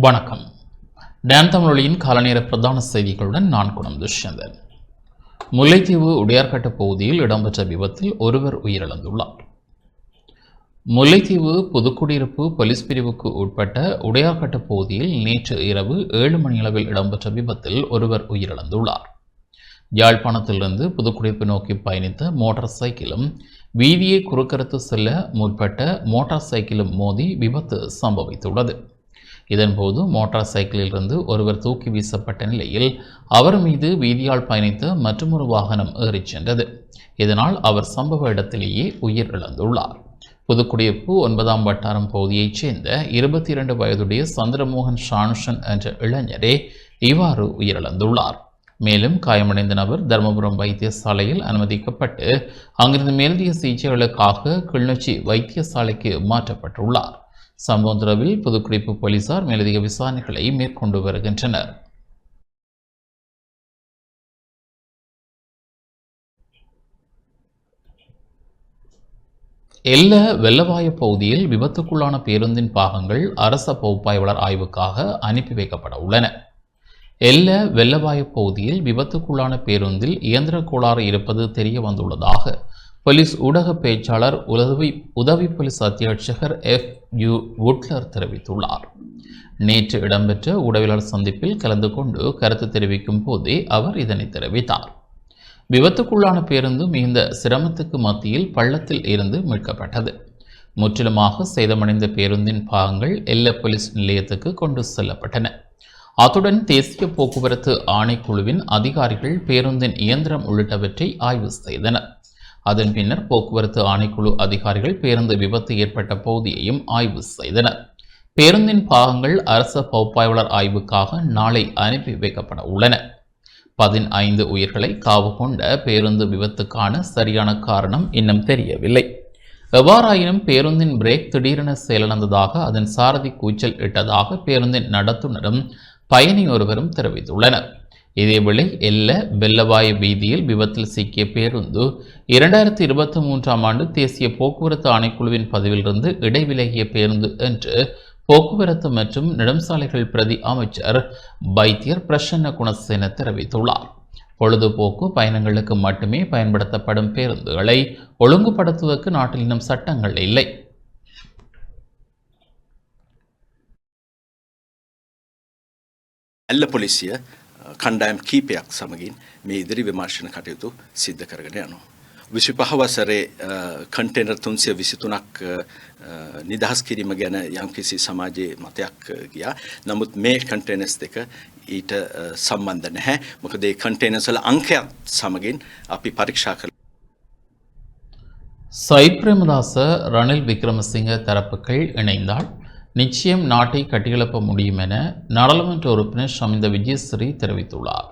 வணக்கம். டேன் தமிழொலியின் காலநேர பிரதான செய்திகளுடன் நான் குணம் துஷ்யந்தன். முல்லைத்தீவு உடையார்கட்ட பகுதியில் இடம்பெற்ற விபத்தில் ஒருவர் உயிரிழந்துள்ளார். முல்லைத்தீவு புதுக்குடியிருப்பு போலீஸ் பிரிவுக்கு உட்பட்ட உடையார்கட்ட பகுதியில் நேற்று இரவு ஏழு மணியளவில் இடம்பெற்ற விபத்தில் ஒருவர் உயிரிழந்துள்ளார். யாழ்ப்பாணத்திலிருந்து புதுக்குடியிருப்பு நோக்கி பயணித்த மோட்டார் சைக்கிளும் வீதியை குறுக்கறுத்து செல்ல முற்பட்ட மோட்டார் சைக்கிளும் மோதி விபத்து சம்பவித்துள்ளது. இதன்போது மோட்டார் சைக்கிளிலிருந்து ஒருவர் தூக்கி வீசப்பட்ட நிலையில் அவர் மீது வீதியால் பயணித்த மற்றொரு வாகனம் ஏறிச் சென்றது. இதனால் அவர் சம்பவ இடத்திலேயே உயிர் இழந்துள்ளார் புதுக்குடியிருப்பு ஒன்பதாம் வட்டாரம் பகுதியைச் சேர்ந்த இருபத்தி இரண்டு வயதுடைய சந்திரமோகன் ஷானுஷன் என்ற இளைஞரே இவ்வாறு உயிரிழந்துள்ளார். மேலும் காயமடைந்த நபர் தருமபுரம் வைத்தியசாலையில் அனுமதிக்கப்பட்டு அங்கிருந்து மேலதிக சிகிச்சைகளுக்காக கிளிநொச்சி வைத்தியசாலைக்கு மாற்றப்பட்டுள்ளார். சம்பவம் தொடர்பில் புதுக்குடிப்பு போலீசார் மேலதிக விசாரணைகளை மேற்கொண்டு வருகின்றனர். எல்ல வெள்ளவாய பகுதியில் விபத்துக்குள்ளான பேருந்தின் பாகங்கள் அரச பகுப்பாய்வாளர் ஆய்வுக்காக அனுப்பி வைக்கப்பட உள்ளன. எல்ல வெள்ளவாய பகுதியில் விபத்துக்குள்ளான பேருந்தில் இயந்திர கோளாறு இருப்பது தெரிய வந்துள்ளதாக போலீஸ் ஊடக பேச்சாளர் உதவி உதவி போலீஸ் அத்தியட்சகர் எஃப். யு. வுட்லர் தெரிவித்துள்ளார். நேற்று இடம்பெற்ற உடவியலாளர் சந்திப்பில் கலந்து கொண்டு கருத்து தெரிவிக்கும் போதே அவர் இதனை தெரிவித்தார். விபத்துக்குள்ளான பேருந்து மிகுந்த சிரமத்துக்கு மத்தியில் பள்ளத்தில் இருந்து மீட்கப்பட்டது. முற்றிலுமாக சேதமடைந்த பேருந்தின் பாகங்கள் எல்ல போலீஸ் நிலையத்துக்கு கொண்டு செல்லப்பட்டன. அத்துடன் தேசிய போக்குவரத்து ஆணைக்குழுவின் அதிகாரிகள் பேருந்தின் இயந்திரம் உள்ளிட்டவற்றை ஆய்வு செய்தனர். அதன் பின்னர் போக்குவரத்து ஆணைக்குழு அதிகாரிகள் பேருந்து விபத்து ஏற்பட்ட பகுதியையும் ஆய்வு செய்தனர். பேருந்தின் பாகங்கள் அரச பகுப்பாய்வாளர் ஆய்வுக்காக நாளை அனுப்பி வைக்கப்பட உள்ளன. பதினைந்து உயிர்களை காவு கொண்ட பேருந்து விபத்துக்கான சரியான காரணம் இன்னும் தெரியவில்லை. எவ்வாறாயினும் பேருந்தின் பிரேக் திடீரென செயலிழந்ததாக அதன் சாரதி கூச்சல் இட்டதாக பேருந்தின் நடத்துனரும் பயணி ஒருவரும் தெரிவித்துள்ளனர். இதேபோல எல்ல வெள்ளவாய வீதியில் விபத்தில் சிக்கிய பேருந்து இரண்டாயிரத்தி இருபத்தி மூன்றாம் ஆண்டு தேசிய போக்குவரத்து ஆணைக்குழுவின் பதிவிலிருந்து இடைவிலகிய பேருந்து என்று போக்குவரத்து மற்றும் நெடும்சாலைகள் பிரதி அமைச்சர் வைத்தியர் பிரசன்ன குணசேன தெரிவித்துள்ளார். பொழுதுபோக்கு பயணங்களுக்கு மட்டுமே பயன்படுத்தப்படும் பேருந்துகளை ஒழுங்குபடுத்துவதற்கு நாட்டில் இன்னும் சட்டங்கள் இல்லை. நல்ல பொலிசியை කණ්ඩායම් කීපයක් සමගින් මේ ඉදිරි විමර්ශන කටයුතු සිද්ධ කරගෙන යනවා. විසි පහවසරේ කන්ටේනර් තුන්සිය විසිතුනක් නිදහස් කිරීම ගැන යම්කිසි සමාජයේ මතයක් ගියා. නමුත් මේ කන්ටේනස් දෙක ඊට සම්බන්ධ නැහැ. මොකද ඒ කන්ටේනර්ස්වල අංකයක් සමගින් අපි පරීක්ෂා කළ சயித் பிரேமதாச ரணில் விக்ரமசிங்க தரப்புகள் இணைந்தால் நிச்சயம் நாட்டை கட்டியெழுப்ப முடியும் என நாடாளுமன்ற உறுப்பினர் சமிந்த விஜயஸ்ரீ தெரிவித்துள்ளார்.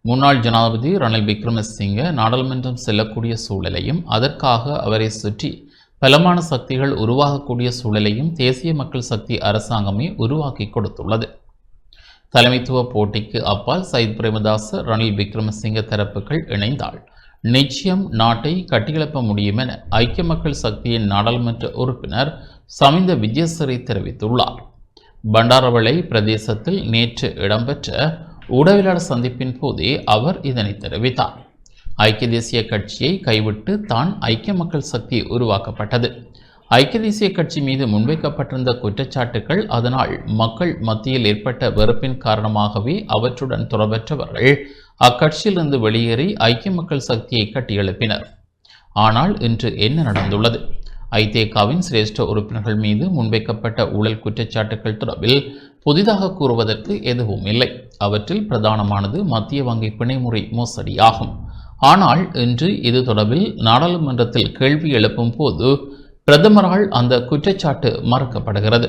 முன்னாள் ஜனாதிபதி ரணில் விக்ரமசிங்க நாடாளுமன்றம் செல்லக்கூடிய சூழலையும் அதற்காக அவரை சுற்றி பலமான சக்திகள் உருவாகக்கூடிய சூழலையும் தேசிய மக்கள் சக்தி அரசாங்கமே உருவாக்கி கொடுத்துள்ளது. தலைமைத்துவ போட்டிக்கு அப்பால் சயித் பிரேமதாச ரணில் விக்ரமசிங்க தரப்புகள் இணைந்தாள். நிச்சயம் நாட்டை கட்டியெழுப்ப முடியும் என ஐக்கிய மக்கள் சக்தியின் நாடாளுமன்ற உறுப்பினர் சமிந்த விஜயசரி தெரிவித்துள்ளார். பண்டாரவளை பிரதேசத்தில் நேற்று இடம்பெற்ற ஊடகவியலாளர் சந்திப்பின் போதே அவர் இதனை தெரிவித்தார். ஐக்கிய தேசிய கட்சியை கைவிட்டு தான் ஐக்கிய மக்கள் சக்தி உருவாக்கப்பட்டது. ஐக்கிய தேசிய கட்சி மீது முன்வைக்கப்பட்டிருந்த குற்றச்சாட்டுகள் அதனால் மக்கள் மத்தியில் ஏற்பட்ட வெறுப்பின் காரணமாகவே அவற்றுடன் தொடர்பற்றவர்கள் அக்கட்சியிலிருந்து வெளியேறி ஐக்கிய மக்கள் சக்தியை கட்டியெழுப்பினர் ஆனால் இன்று என்ன நடந்துள்ளது? ஐதேகாவின் சிரேஷ்ட உறுப்பினர்கள் மீது முன்வைக்கப்பட்ட ஊழல் குற்றச்சாட்டுகள் தொடர்பில் புதிதாக கூறுவதற்கு எதுவும் இல்லை. அவற்றில் பிரதானமானது மத்திய வங்கி பிணைமுறை மோசடியாகும். ஆனால் இன்று இது தொடர்பில் நாடாளுமன்றத்தில் கேள்வி எழுப்பும் போது பிரதமரால் அந்த குற்றச்சாட்டு மறுக்கப்படுகிறது.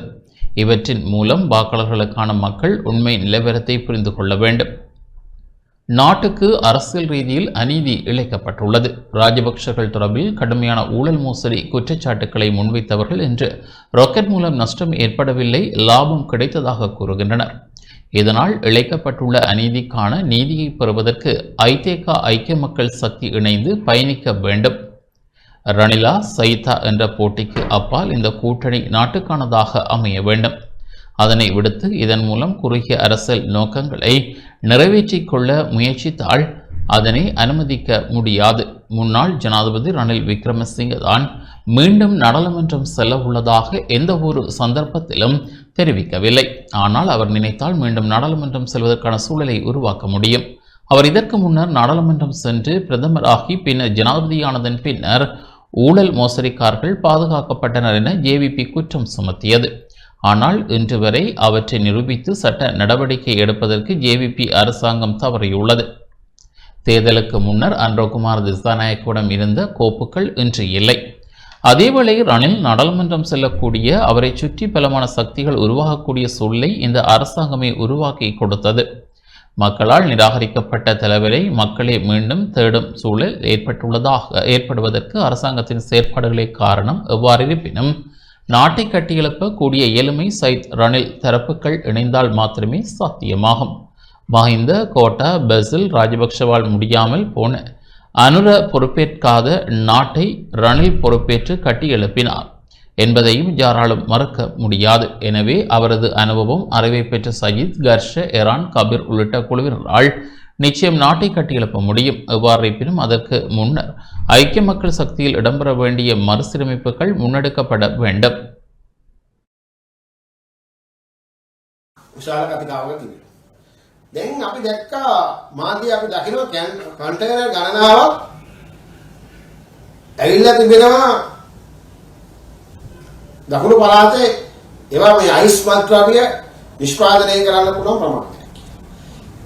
இவற்றின் மூலம் வாக்காளர்களுக்கான மக்கள் உண்மை நிலவரத்தை புரிந்து கொள்ள வேண்டும். நாட்டுக்கு அரசியல் ரீதியில் அநீதி இழைக்கப்பட்டுள்ளது. ராஜபக்சர்கள் தொடர்பில் கடுமையான ஊழல் மோசடி குற்றச்சாட்டுக்களை முன்வைத்தவர்கள் என்று ராக்கெட் மூலம் நஷ்டம் ஏற்படவில்லை லாபம் கிடைத்ததாக கூறுகின்றனர். இதனால் இழைக்கப்பட்டுள்ள அநீதிக்கான நீதியை பெறுவதற்கு ஐதேகா ஐக்கிய மக்கள் சக்தி இணைந்து பயணிக்க வேண்டும். ரணிலா சைதா என்ற போட்டிக்கு அப்பால் இந்த கூட்டணி நாட்டுக்கானதாக அமைய வேண்டும். அதனை விடுத்து இதன் மூலம் குறுகிய அரசியல் நோக்கங்களை நிறைவேற்றிக் கொள்ள முயற்சித்தால் அதனை அனுமதிக்க முடியாது. முன்னாள் ஜனாதிபதி ரணில் விக்ரமசிங்க தான் மீண்டும் நாடாளுமன்றம் செல்ல உள்ளதாக எந்த ஒரு சந்தர்ப்பத்திலும் தெரிவிக்கவில்லை. ஆனால் அவர் நினைத்தால் மீண்டும் நாடாளுமன்றம் செல்வதற்கான சூழலை உருவாக்க முடியும். அவர் இதற்கு முன்னர் நாடாளுமன்றம் சென்று பிரதமராகி பின்னர் ஜனாதிபதியானதன் பின்னர் ஊழல் மோசடிக்காரர்கள் பாதுகாக்கப்பட்டனர் என ஜேவிபி குற்றம் சுமத்தியது. ஆனால் இன்று வரை அவற்றை நிரூபித்து சட்ட நடவடிக்கை எடுப்பதற்கு ஜேவிபி அரசாங்கம் தவறியுள்ளது. தேர்தலுக்கு முன்னர் அன்றகுமார் திசாநாயக்கிடம் இருந்த கோப்புகள் இன்று இல்லை. அதேவேளை ரணில் நாடாளுமன்றம் செல்லக்கூடிய அவரை சுற்றி பலமான சக்திகள் உருவாகக்கூடிய சூழலை இந்த அரசாங்கமே உருவாக்கி கொடுத்தது. மக்களால் நிராகரிக்கப்பட்ட தலைவரை மக்களே மீண்டும் தேடும் சூழல் ஏற்பட்டுள்ளதாக ஏற்படுவதற்கு அரசாங்கத்தின் செயற்பாடுகளே காரணம் எவ்வாறிருப்பினும் நாட்டை கட்டியெழுப்ப கூடிய இயலுமை சைத் ரணில் தரப்புகள் இணைந்தால் மாத்திரமே சாத்தியமாகும். மஹிந்த கோட்டா பெசில் ராஜபக்ஷவால் முடியாமல் போன அனுர பொறுப்பேற்காத நாட்டை ரணில் பொறுப்பேற்று கட்டியெழுப்பினார். என்பதையும் யாராலும் மறுக்க முடியாது. எனவே அவரது அனுபவம் அறிவை பெற்ற சயீத் கர்ஷ எரான் கபீர் உள்ளிட்ட குழுவினரால் நிச்சயம் நாட்டை கட்டியெழுப்ப முடியும் எவ்வாறு இருப்பினும் அதற்கு முன்னர் ஐக்கிய மக்கள் சக்தியில் இடம்பெற வேண்டிய மறுசீரமைப்புகள் முன்னெடுக்கப்பட வேண்டும் විශාල කතිකාවක තිබෙනවා. දැන් අපි දැක්කා මාධ්‍ය අපි දකිනවා කන්ටේනර් ගණනාවක් ඇවිල්ලා තිබෙනවා දකුණු පළාතේ ඒවා මේ අයිස් මත්ද්‍රව්‍ය නිෂ්පාදනය කරන්න පුළුවන් ප්‍රමාණයක්.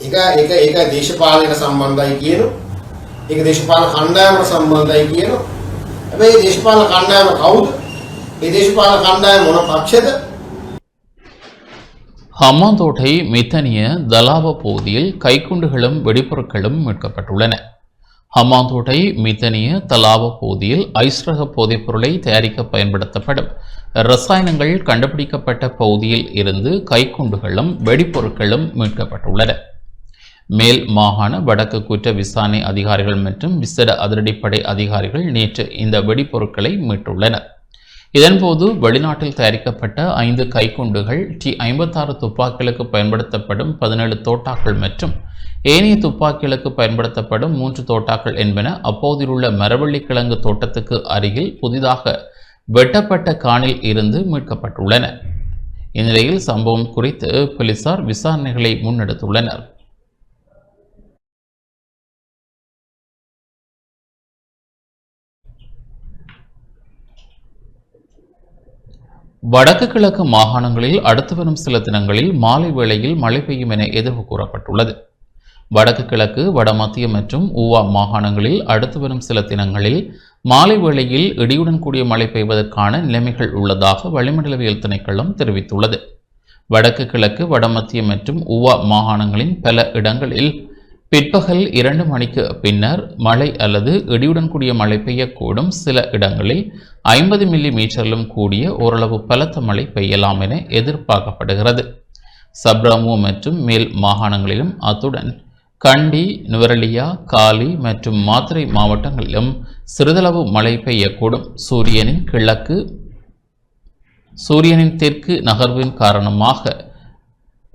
ඒක ඒක ඒක දේශපාලනයට සම්බන්ධයි කියනවා. ඒක දේශපාලන කණ්ඩායමට සම්බන්ධයි කියනවා. හැබැයි මේ දේශපාලන කණ්ඩායම කවුද? මේ දේශපාලන කණ්ඩායම මොන පක්ෂද? ஹம்மாந்தோட்டை மித்தனிய தலாவ பகுதியில் கைக்குண்டுகளும் வெடிப்பொருட்களும் மீட்கப்பட்டுள்ளன ஹம்மாந்தோட்டை மித்தனிய தலாவ பகுதியில் ஐஸ் ரக போதைப் பொருளை தயாரிக்க பயன்படுத்தப்படும் ரசாயனங்கள் கண்டுபிடிக்கப்பட்ட பகுதியில் இருந்து கைக்குண்டுகளும் வெடிப்பொருட்களும் மீட்கப்பட்டுள்ளன மேல் மாகாண வடக்கு குற்ற விசாரணை அதிகாரிகள் மற்றும் விசேட அதிரடிப்படை அதிகாரிகள் நேற்று இந்த வெடிப்பொருட்களை மீட்டுள்ளனர். இதன்போது வெளிநாட்டில் தயாரிக்கப்பட்ட ஐந்து கைக்குண்டுகள் டி ஐம்பத்தாறு துப்பாக்கிகளுக்கு பயன்படுத்தப்படும் பதினேழு தோட்டாக்கள் மற்றும் ஏனைய துப்பாக்கிகளுக்கு பயன்படுத்தப்படும் மூன்று தோட்டாக்கள் என்பன அப்போதிலுள்ள மரவள்ளி கிழங்கு தோட்டத்துக்கு அருகில் புதிதாக வெட்டப்பட்ட காணில் இருந்து மீட்கப்பட்டுள்ளன. இந்நிலையில் சம்பவம் குறித்து போலீசார் விசாரணைகளை முன்னெடுத்துள்ளனர். வடக்கு கிழக்கு மாகாணங்களில் அடுத்து வரும் சில தினங்களில் மாலை வேளையில் மழை பெய்யும் என எதிர்வு கூறப்பட்டுள்ளது. வடக்கு கிழக்கு வடமத்திய மற்றும் ஊவா மாகாணங்களில் அடுத்து வரும் சில தினங்களில் மாலை வேளையில் இடியுடன் கூடிய மழை பெய்வதற்கான நிலைமைகள் உள்ளதாக வளிமண்டலவியல் திணைக்களம் தெரிவித்துள்ளது. வடக்கு கிழக்கு வடமத்திய மற்றும் ஊவா மாகாணங்களின் பல இடங்களில் பிற்பகல் இரண்டு மணிக்கு பின்னர் மழை அல்லது இடியுடன் கூடிய மழை பெய்யக்கூடும். சில இடங்களில் ஐம்பது மில்லி மீட்டரிலும் கூடிய ஓரளவு பலத்த மழை பெய்யலாம் என எதிர்பார்க்கப்படுகிறது. சப்ராமு மற்றும் மேல் மாகாணங்களிலும் அத்துடன் கண்டி நுவரலியா காலி மற்றும் மாத்திரை மாவட்டங்களிலும் சிறிதளவு மழை பெய்யக்கூடும். சூரியனின் கிழக்கு சூரியனின் தெற்கு நகர்வின் காரணமாக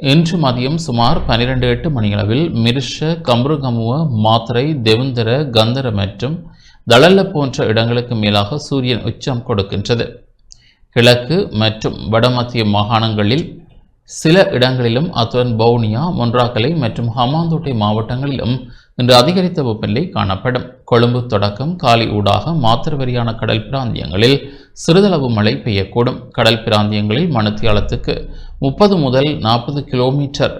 இன்று மதியம் சுமார் பனிரெண்டு எட்டு மணியளவில் மிருஷ கம்ருகமுவ மாத்திரை தெவுந்தர கந்தர மற்றும் தளல்ல போன்ற இடங்களுக்கு மேலாக சூரியன் உச்சம் கொடுக்கின்றது. கிழக்கு மற்றும் வடமத்திய மாகாணங்களில் சில இடங்களிலும் அத்துடன் பவுனியா மொன்றாக்கலை மற்றும் ஹமாந்தோட்டை மாவட்டங்களிலும் இன்று அதிகரித்த வெப்பநிலை காணப்படும். கொழும்பு தொடக்கம் காலி ஊடாக மாத்திரவரியான கடல் பிராந்தியங்களில் சிறிதளவு மழை பெய்யக்கூடும். கடல் பிராந்தியங்களில் மணித்தியாலத்துக்கு முப்பது முதல் நாற்பது கிலோமீட்டர்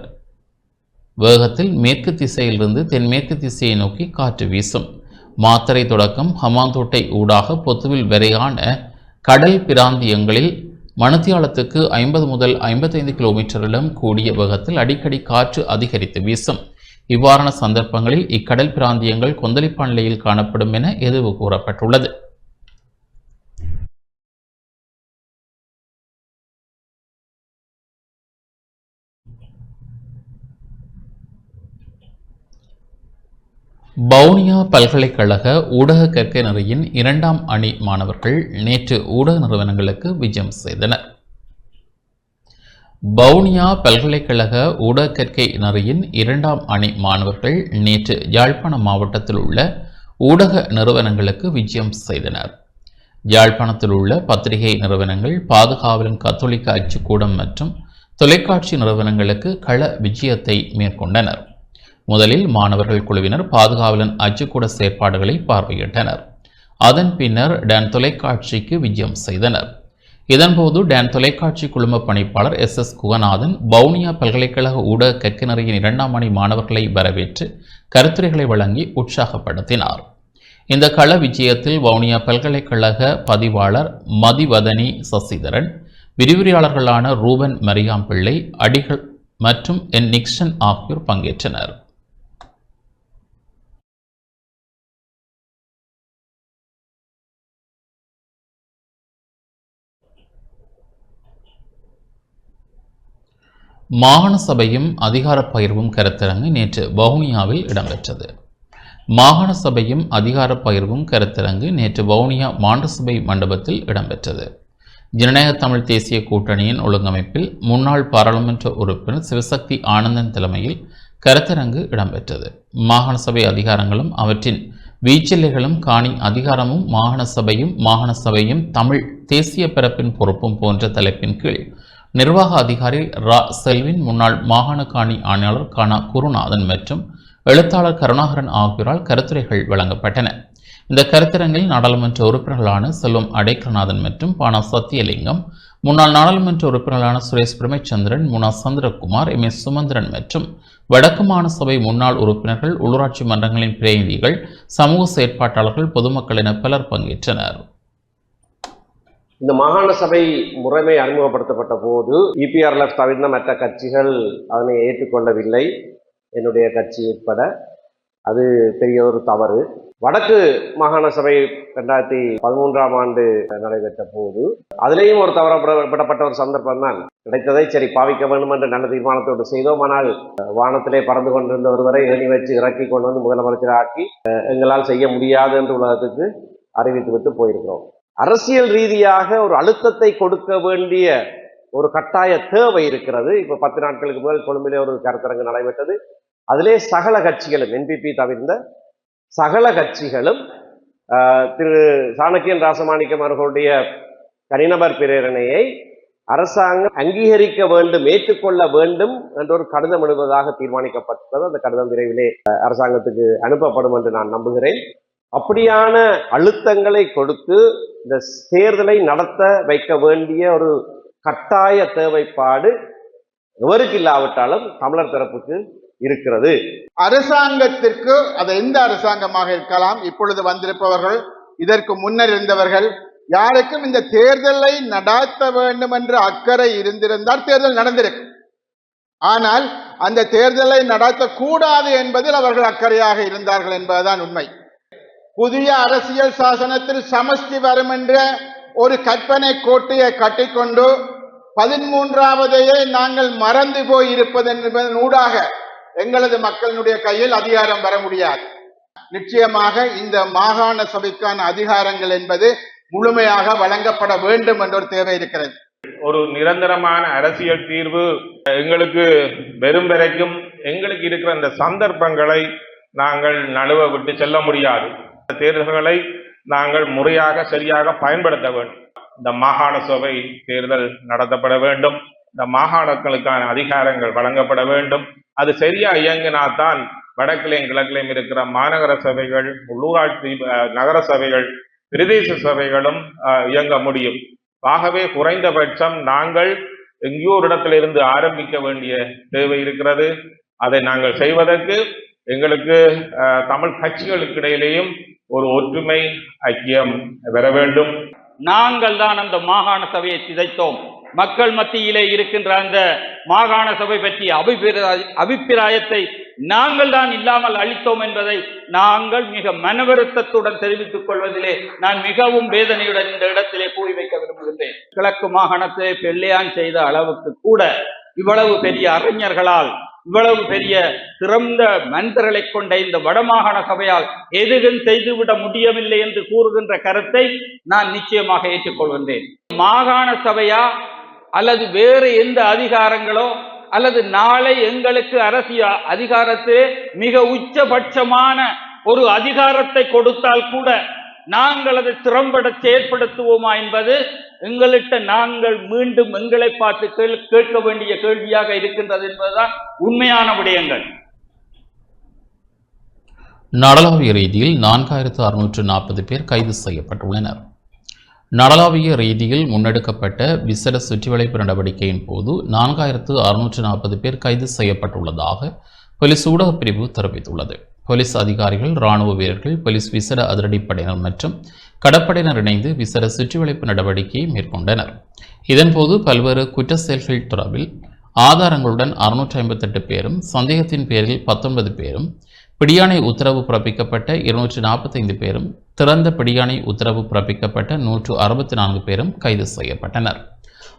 வேகத்தில் மேற்கு திசையிலிருந்து தென்மேற்கு திசையை நோக்கி காற்று வீசும். மாத்தரை தொடக்கம் ஹமாந்தோட்டை ஊடாக பொத்துவில் வரையான கடல் பிராந்தியங்களில் மணத்தியாலத்துக்கு ஐம்பது முதல் ஐம்பத்தைந்து கிலோமீட்டரிலும் கூடிய வேகத்தில் அடிக்கடி காற்று அதிகரித்து வீசும். இவ்வாறான சந்தர்ப்பங்களில் இக்கடல் பிராந்தியங்கள் கொந்தளிப்பான நிலையில் காணப்படும் என எதிர்வு கூறப்பட்டுள்ளது. பவுனியா பல்கலைக்கழக ஊடக கற்கை நெறியின் இரண்டாம் அணி மாணவர்கள் நேற்று ஊடக நிறுவனங்களுக்கு விஜயம் செய்தனர். பவுனியா பல்கலைக்கழக ஊடகக்கற்கை நெறியின் இரண்டாம் அணி மாணவர்கள் நேற்று யாழ்ப்பாணம் மாவட்டத்தில் உள்ள ஊடக நிறுவனங்களுக்கு விஜயம் செய்தனர். யாழ்ப்பாணத்தில் உள்ள பத்திரிகை நிறுவனங்கள் பாதுகாவலன் கத்தோலிக்க அச்சுக்கூடம் மற்றும் தொலைக்காட்சி நிறுவனங்களுக்கு கள விஜயத்தை மேற்கொண்டனர். முதலில் மாணவர்கள் குழுவினர் பாதுகாவலன் அச்சுக்கூட செயற்பாடுகளை பார்வையிட்டனர். அதன் பின்னர் டேன் தொலைக்காட்சிக்கு விஜயம் செய்தனர். இதன்போது டேன் தொலைக்காட்சி குழும பணிப்பாளர் எஸ். எஸ். குகநாதன் வவுனியா பல்கலைக்கழக ஊடக கற்கிணறியின் இரண்டாம் அணி மாணவர்களை வரவேற்று கருத்துரைகளை வழங்கி உற்சாகப்படுத்தினார். இந்த கள விஜயத்தில் வவுனியா பல்கலைக்கழக பதிவாளர் மதிவதனி சசிதரன் விரிவுரையாளர்களான ரூபன் மரியாம் பிள்ளை அடிகள் மற்றும் என் நிக்சன் ஆகியோர் பங்கேற்றனர். மாகாண சபையும் அதிகாரப் பகிர்வும் கருத்தரங்கு நேற்று வவுனியாவில் இடம்பெற்றது. மாகாண சபையும் அதிகாரப் பகிர்வும் கருத்தரங்கு நேற்று வவுனியா மாண்ட சபை மண்டபத்தில் இடம்பெற்றது. ஜனநாயக தமிழ் தேசிய கூட்டணியின் ஒழுங்கமைப்பில் முன்னாள் பாராளுமன்ற உறுப்பினர் சிவசக்தி ஆனந்தன் தலைமையில் கருத்தரங்கு இடம்பெற்றது. மாகாண சபை அதிகாரங்களும் அவற்றின் வீச்செல்லைகளும் காணி அதிகாரமும் மாகாண சபையும் மாகாண சபையும் தமிழ் தேசிய பிறப்பின் பொறுப்பும் போன்ற தலைப்பின் கீழ் நிர்வாக அதிகாரி ரா. செல்வின் முன்னாள் மாகாண காணி ஆணையாளர் கானா குருநாதன் மற்றும் எழுத்தாளர் கருணாகரன் ஆகியோரால் கருத்துரைகள் வழங்கப்பட்டன. இந்த கருத்தரங்கில் நாடாளுமன்ற உறுப்பினர்களான செல்வம் அடைக்கநாதன் மற்றும் பானா சத்தியலிங்கம் முன்னாள் நாடாளுமன்ற உறுப்பினர்களான சுரேஷ் பிரமச்சந்திரன் முனா சந்திரகுமார் எம். எஸ். சுமந்திரன் மற்றும் வடக்கு மாகாண சபை முன்னாள் உறுப்பினர்கள் உள்ளூராட்சி மன்றங்களின் பிரதிநிதிகள் சமூக செயற்பாட்டாளர்கள் பொதுமக்கள் என பலர் பங்கேற்றனர். இந்த மாகாண சபை முறைமை அறிமுகப்படுத்தப்பட்ட போது இபிஆர்எல்எஃப் தவிர்ந்த மற்ற கட்சிகள் அதனை ஏற்றுக்கொள்ளவில்லை. என்னுடைய கட்சி உட்பட. அது பெரிய ஒரு தவறு. வடக்கு மாகாண சபை ரெண்டாயிரத்தி பதிமூன்றாம் ஆண்டு நடைபெற்ற போது அதுலேயும் ஒரு தவறப்படப்பட்ட ஒரு சந்தர்ப்பம் தான் கிடைத்ததை சரி பாவிக்க வேண்டும் என்ற நல்ல தீர்மானத்தோடு செய்தோம். ஆனால் வானத்திலே பறந்து கொண்டிருந்த ஒருவரை ஏணி வச்சு இறக்கி கொண்டு வந்து முதலமைச்சர் ஆக்கி எங்களால் செய்ய முடியாது என்று உலகத்துக்கு அறிவித்துவிட்டு போயிருக்கிறோம். அரசியல் ரீதியாக ஒரு அழுத்தத்தை கொடுக்க வேண்டிய ஒரு கட்டாய தேவை இருக்கிறது. இப்போ பத்து நாட்களுக்கு முதல் கொழும்பிலே ஒரு கருத்தரங்கு நடைபெற்றது. அதிலே சகல கட்சிகளும் என்பிபி தவிர்ந்த சகல கட்சிகளும் திரு சாணக்கியன் ராசமாணிக்கம் அவர்களுடைய தனிநபர் பிரேரணையை அரசாங்கம் அங்கீகரிக்க வேண்டும் ஏற்றுக்கொள்ள வேண்டும் என்ற ஒரு கடிதம் எழுதுவதாக தீர்மானிக்கப்பட்டது. அந்த கடிதம் விரைவிலே அரசாங்கத்துக்கு அனுப்பப்படும் என்று நான் நம்புகிறேன். அப்படியான அழுத்தங்களை கொடுத்து இந்த தேர்தலை நடத்த வைக்க வேண்டிய ஒரு கட்டாய தேவைப்பாடு எவருக்கு இல்லாவிட்டாலும் தமிழர் தரப்புக்கு இருக்கிறது. அரசாங்கத்திற்கு அது எந்த அரசாங்கமாக இருக்கலாம் இப்பொழுது வந்திருப்பவர்கள் இதற்கு முன்னர் இருந்தவர்கள் யாருக்கும் இந்த தேர்தலை நடாத்த வேண்டும் என்ற அக்கறை இருந்திருந்தால் தேர்தல் நடந்திருக்கும். ஆனால் அந்த தேர்தலை நடத்தக்கூடாது என்பதில் அவர்கள் அக்கறையாக இருந்தார்கள் என்பதுதான் உண்மை. புதிய அரசியல் சாசனத்தில் சமஷ்டி வரும் என்ற ஒரு கற்பனை கோட்டையை கட்டிக்கொண்டு பதிமூன்றாவதையே நாங்கள் மறந்து போய் இருப்பது என்பதன் ஊடாக எங்களது மக்களினுடைய கையில் அதிகாரம் வர முடியாது. நிச்சயமாக இந்த மாகாண சபைக்கான அதிகாரங்கள் என்பது முழுமையாக வழங்கப்பட வேண்டும் என்ற ஒரு தேவை இருக்கிறது. ஒரு நிரந்தரமான அரசியல் தீர்வு எங்களுக்கு வெறும் வரைக்கும் எங்களுக்கு இருக்கிற அந்த சந்தர்ப்பங்களை நாங்கள் நழுவ விட்டு செல்ல முடியாது. தேர்தல்களை நாங்கள் முறையாக சரியாக பயன்படுத்த வேண்டும். இந்த மாகாண சபை தேர்தல் நடத்தப்பட வேண்டும். இந்த மாகாணங்களுக்கான அதிகாரங்கள் வழங்கப்பட வேண்டும். அது சரியா இயங்கினாதான் வடக்கிலையும் கிழக்கிலையும் இருக்கிற மாநகர சபைகள் உள்ளூராட்சி நகர சபைகள் பிரதேச சபைகளும் இயங்க முடியும். ஆகவே குறைந்தபட்சம் நாங்கள் எங்கேயோ ஒரு இடத்திலிருந்து ஆரம்பிக்க வேண்டிய தேவை இருக்கிறது. அதை நாங்கள் செய்வதற்கு எங்களுக்கு தமிழ் கட்சிகளுக்கு இடையிலேயும் ஒரு ஒற்றுமை ஐக்கியம் பெற வேண்டும். நாங்கள் தான் அந்த மாகாண சபையை சிதைத்தோம். மக்கள் மத்தியிலே இருக்கின்ற அந்த மாகாண சபை பற்றிய அபிப்பிராய அபிப்பிராயத்தை நாங்கள் தான் இல்லாமல் அளித்தோம் என்பதை நாங்கள் மிக மனவருத்தத்துடன் தெரிவித்துக் கொள்வதிலே நான் மிகவும் வேதனையுடன் இந்த இடத்திலே கூறி வைக்க விரும்புகின்றேன். கிழக்கு மாகாணத்தை பெள்ளையான் செய்த அளவுக்கு கூட இவ்வளவு பெரிய அறிஞர்களால் இவ்வளவு பெரிய சிறந்த மனிதர்களை கொண்ட இந்த வடமாகாண சபையால் எதுவும் செய்துவிட முடியவில்லை என்று கூறுகின்ற கருத்தை நான் நிச்சயமாக ஏற்றுக்கொள்கின்றேன். மாகாண சபையா அல்லது வேறு எந்த அதிகாரங்களோ அல்லது நாளை எங்களுக்கு அரசியல் அதிகாரத்திலே மிக உச்சபட்சமான ஒரு அதிகாரத்தை கொடுத்தால் கூட நாங்கள் அதை திறம்பட செயற்படுத்துவோமா என்பது எங்களிட்ட நாங்கள் மீண்டும் எங்களை பார்த்து கேள்- கேட்க வேண்டிய கேள்வியாக இருக்கின்றது என்பதுதான் உண்மையான விடயங்கள். நடலாவிய ரீதியில் நான்காயிரத்து அறுநூற்று நாற்பது பேர் கைது செய்யப்பட்டுள்ளனர். நடலாவிய ரீதியில் முன்னெடுக்கப்பட்ட விசேட சுற்றிவளைப்பு நடவடிக்கையின் போது நான்காயிரத்து அறுநூற்று நாற்பது பேர் கைது செய்யப்பட்டுள்ளதாக போலீஸ் ஊடகப்பிரிவு தெரிவித்துள்ளது. போலீஸ் அதிகாரிகள் இராணுவ வீரர்கள் போலீஸ் விசேட அதிரடிப்படையினர் மற்றும் கடற்படையினர் இணைந்து விசேட சுற்றிவளைப்பு நடவடிக்கையை மேற்கொண்டனர். இதன்போது பல்வேறு குற்ற செயல்கள் தொடர்பில் ஆதாரங்களுடன் அறுநூற்றி ஐம்பத்தெட்டு பேரும் சந்தேகத்தின் பேரில் பத்தொன்பது பேரும் பிடியாணை உத்தரவு பிறப்பிக்கப்பட்ட இருநூற்றி நாற்பத்தைந்து பேரும் திறந்த பிடியாணை உத்தரவு பிறப்பிக்கப்பட்ட நூற்று அறுபத்தி நான்கு பேரும் கைது செய்யப்பட்டனர்.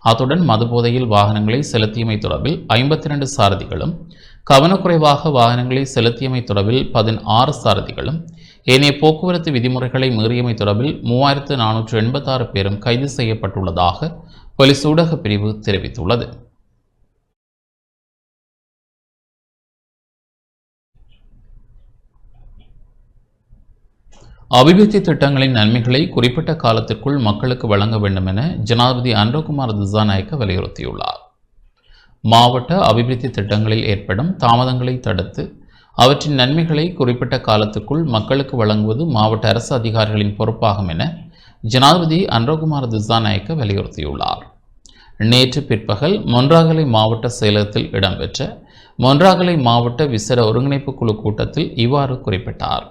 அத்துடன் மதுபோதையில் வாகனங்களை செலுத்தியமை தொடர்பில் ஐம்பத்தி ரெண்டு சாரதிகளும் கவனக்குறைவாக வாகனங்களை செலுத்தியமை தொடர்பில் பதினாறு சாரதிகளும் ஏனைய போக்குவரத்து விதிமுறைகளை மீறியமை தொடர்பில் மூவாயிரத்து நானூற்று எண்பத்தாறு பேரும் கைது செய்யப்பட்டுள்ளதாக போலீஸ் ஊடகப் பிரிவு தெரிவித்துள்ளது. அபிவிருத்தி திட்டங்களின் நன்மைகளை குறிப்பிட்ட காலத்திற்குள் மக்களுக்கு வழங்க வேண்டும் என ஜனாதிபதி அன்ரோகுமார் திசாநாயக்க வலியுறுத்தியுள்ளார். மாவட்ட அபிவிருத்தி திட்டங்களில் ஏற்படும் தாமதங்களை தடுத்து அவற்றின் நன்மைகளை குறிப்பிட்ட காலத்துக்குள் மக்களுக்கு வழங்குவது மாவட்ட அரசு அதிகாரிகளின் பொறுப்பாகும் என ஜனாதிபதி அன்ரோகுமார் திசாநாயக்க வலியுறுத்தியுள்ளார். நேற்று பிற்பகல் மொன்றாகலை மாவட்ட செயலகத்தில் இடம்பெற்ற மொன்றாகலை மாவட்ட விசேட ஒருங்கிணைப்பு குழு கூட்டத்தில் இவ்வாறு குறிப்பிட்டார்.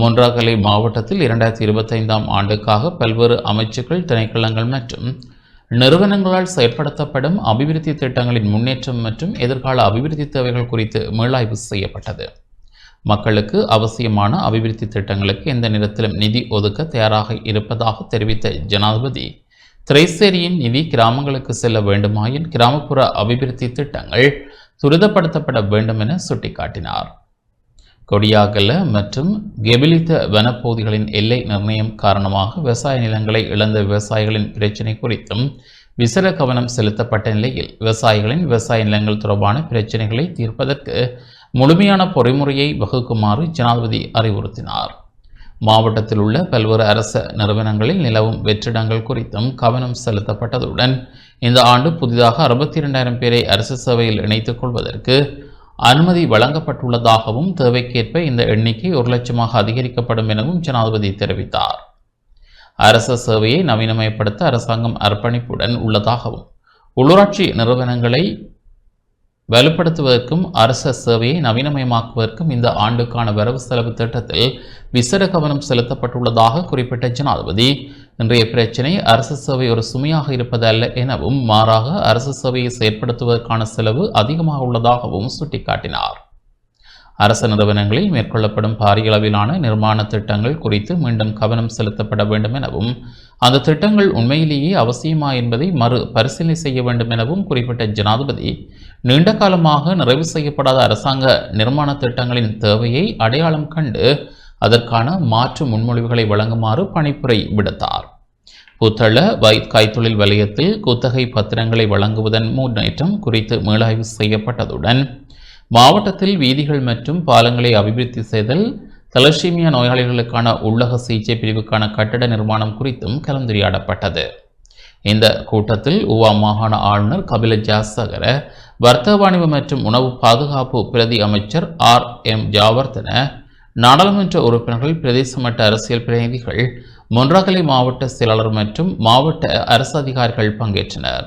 மொன்றாகலை மாவட்டத்தில் இரண்டாயிரத்தி இருபத்தைந்தாம் ஆண்டுக்காக பல்வேறு அமைச்சுக்கள் திணைக்களங்கள் மற்றும் நிறுவனங்களால் செயற்படுத்தப்படும் அபிவிருத்தி திட்டங்களின் முன்னேற்றம் மற்றும் எதிர்கால அபிவிருத்தி தேவைகள் குறித்து மீளாய்வு செய்யப்பட்டது. மக்களுக்கு அவசியமான அபிவிருத்தி திட்டங்களுக்கு எந்த நேரத்திலும் நிதி ஒதுக்க தயாராக இருப்பதாக தெரிவித்த ஜனாதிபதி திரைசேரியின் நிதி கிராமங்களுக்கு செல்ல வேண்டுமாயின் கிராமப்புற அபிவிருத்தி திட்டங்கள் துரிதப்படுத்தப்பட வேண்டும் என சுட்டிக்காட்டினார். கொடியாகல மற்றும் கெபிலித்த வனப்பகுதிகளின் எல்லை நிர்ணயம் காரணமாக விவசாய நிலங்களை இழந்த விவசாயிகளின் பிரச்சினை குறித்தும் விசேட கவனம் செலுத்தப்பட்ட நிலையில் விவசாயிகளின் விவசாய நிலங்கள் தொடர்பான பிரச்சினைகளை தீர்ப்பதற்கு முழுமையான பொறிமுறையை வகுக்குமாறு ஜனாதிபதி அறிவுறுத்தினார். மாவட்டத்தில் உள்ள பல்வேறு அரச நிறுவனங்களில் நிலவும் வெற்றிடங்கள் குறித்தும் கவனம் செலுத்தப்பட்டதுடன் இந்த ஆண்டு புதிதாக அறுபத்தி இரண்டாயிரம் பேரை அரசு சேவையில் இணைத்துக் கொள்வதற்கு அனுமதி வழங்கப்பட்டுள்ளதாகவும் தேவைக்கேற்ப இந்த எண்ணிக்கை ஒரு லட்சமாக அதிகரிக்கப்படும் எனவும் ஜனாதிபதி தெரிவித்தார். அரச சேவையை நவீனமயப்படுத்த அரசாங்கம் அர்ப்பணிப்புடன் உள்ளதாகவும் உள்ளூராட்சி நிறுவனங்களை வலுப்படுத்துவதற்கும் அரச சேவையை நவீனமயமாக்குவதற்கும் இந்த ஆண்டுக்கான வரவு செலவு திட்டத்தில் விசேட கவனம் செலுத்தப்பட்டுள்ளதாக குறிப்பிட்ட ஜனாதிபதி. இன்றைய பிரச்சினை அரசு சேவை ஒரு சுமையாக இருப்பதல்ல எனவும் மாறாக அரசு சேவையை செயற்படுத்துவதற்கான செலவு அதிகமாக உள்ளதாகவும் சுட்டிக்காட்டினார். அரசு நிறுவனங்களில் மேற்கொள்ளப்படும் பாரிய அளவிலான நிர்மாண திட்டங்கள் குறித்து மீண்டும் கவனம் செலுத்தப்பட வேண்டும் எனவும் அந்த திட்டங்கள் உண்மையிலேயே அவசியமா என்பதை மறு பரிசீலனை செய்ய வேண்டும் எனவும் குறிப்பிட்ட ஜனாதிபதி நீண்ட காலமாக நிறைவு செய்யப்படாத அரசாங்க நிர்மாண திட்டங்களின் தேவையை அடையாளம் கண்டு அதற்கான மாற்று முன்மொழிவுகளை வழங்குமாறு பணிப்புரை விடுத்தார். புத்தள வைத் கைத்தொழில் வலயத்தில் குத்தகை பத்திரங்களை வழங்குவதன் முன்னேற்றம் குறித்து மீளாய்வு செய்யப்பட்டதுடன் மாவட்டத்தில் வீதிகள் மற்றும் பாலங்களை அபிவிருத்தி செய்தல் தலசீமியா நோயாளிகளுக்கான உள்ளக சிகிச்சை பிரிவுக்கான கட்டட நிர்மாணம் குறித்தும் கலந்துரையாடப்பட்டது. இந்த கூட்டத்தில் உவா மாகாண ஆளுநர் கபில ஜாசகர வர்த்தக வாணிப மற்றும் உணவு பாதுகாப்பு பிரதி அமைச்சர் ஆர். எம். ஜாவர்தன நாடாளுமன்ற உறுப்பினர்கள் பிரதேச மட்ட அரசியல் பிரதிநிதிகள் மொன்றாகலை மாவட்ட செயலாளர் மற்றும் மாவட்ட அரசு அதிகாரிகள் பங்கேற்றனர்.